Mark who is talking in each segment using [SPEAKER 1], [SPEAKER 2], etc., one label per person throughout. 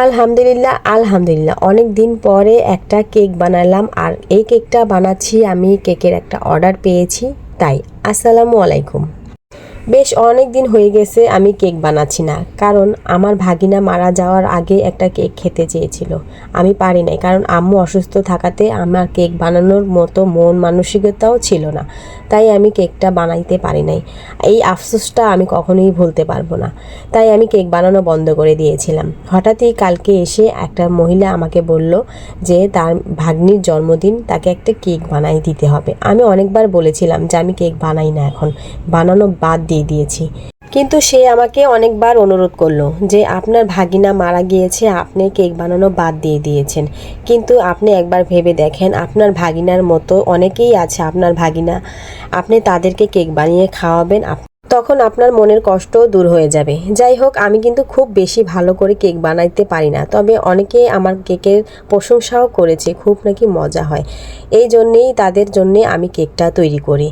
[SPEAKER 1] আলহামদুলিল্লাহ আলহামদুলিল্লাহ। অনেক দিন পরে একটা কেক বানালাম আর এই কেকটা বানাচ্ছি আমি, কেকের একটা অর্ডার পেয়েছি, তাই আসসালামু আলাইকুম। বেশ অনেক দিন হয়ে গেছে আমি কেক বানাচ্ছি না। কারণ আমার ভাগিনা মারা যাওয়ার আগে একটা কেক খেতে চেয়েছিল। আমি পারি নাই, কারণ আম্মু অসুস্থ থাকাতে আমার কেক বানানোর মতো মন মানসিকতাও ছিল না। তাই আমি কেকটা বানাইতে পারি নাই। এই আফসোসটা আমি কখনোই ভুলতে পারব না। তাই আমি কেক বানানো বন্ধ করে দিয়েছিলাম। হঠাৎই কালকে এসে একটা মহিলা আমাকে বলল যে তার ভাগ্নির জন্মদিন, তাকে একটা কেক বানাই দিতে হবে। আমি অনেকবার বলেছিলাম যে আমি কেক বানাই না এখন। বানানো বাদ দিয়ে দিয়েছি। কিন্তু সে আমাকে অনেকবার অনুরোধ করল যে আপনার ভাগিনা মারা গিয়েছে, আপনি কেক বানানো বাদ দিয়ে দিয়েছেন। কিন্তু আপনি একবার ভেবে দেখেন, আপনার ভাগিনার মতো অনেকেই আছে। আপনার ভাগিনা, আপনি তাদেরকে কেক বানিয়ে খাওয়াবেন তখন আপনার মনের কষ্ট দূর হয়ে যাবে। যাই হোক, আমি কিন্তু খুব বেশি ভালো করে কেক বানাইতে পারি না। তবে অনেকেই আমার কেকের প্রশংসাও করেছে, খুব নাকি মজা হয়। এই জন্যেই, তাদের জন্যে আমি কেকটা তৈরি করি।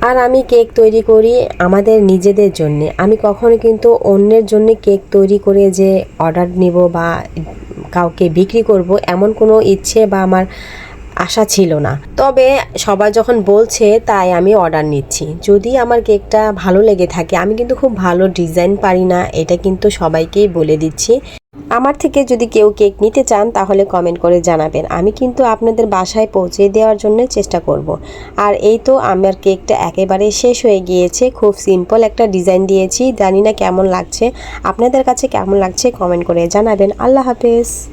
[SPEAKER 1] আর আমি কেক তৈরি করি আমাদের নিজেদের জন্য। আমি কখনো কিন্তু অন্যের জন্য কেক তৈরি করে যে অর্ডার নিব বা কাউকে বিক্রি করব এমন কোনো ইচ্ছে বা আমার আশা ছিল না। তবে সবাই যখন বলছে, তাই আমি অর্ডার নিচ্ছি। যদি আমার কেকটা ভালো লেগে থাকে, আমি কিন্তু খুব ভালো ডিজাইন পারি না, এটা কিন্তু সবাইকেই বলে দিচ্ছি। আমার থেকে যদি কেউ কেক নিতে চান, তাহলে কমেন্ট করে জানাবেন। আমি কিন্তু আপনাদের বাসায় পৌঁছে দেওয়ার জন্য চেষ্টা করব। আর এই তো আমার কেকটা একেবারে শেষ হয়ে গিয়েছে। খুব সিম্পল একটা ডিজাইন দিয়েছি। জানি না কেমন লাগছে। আপনাদের কাছে কেমন লাগছে, কমেন্ট করে জানাবেন। আল্লাহ হাফেজ।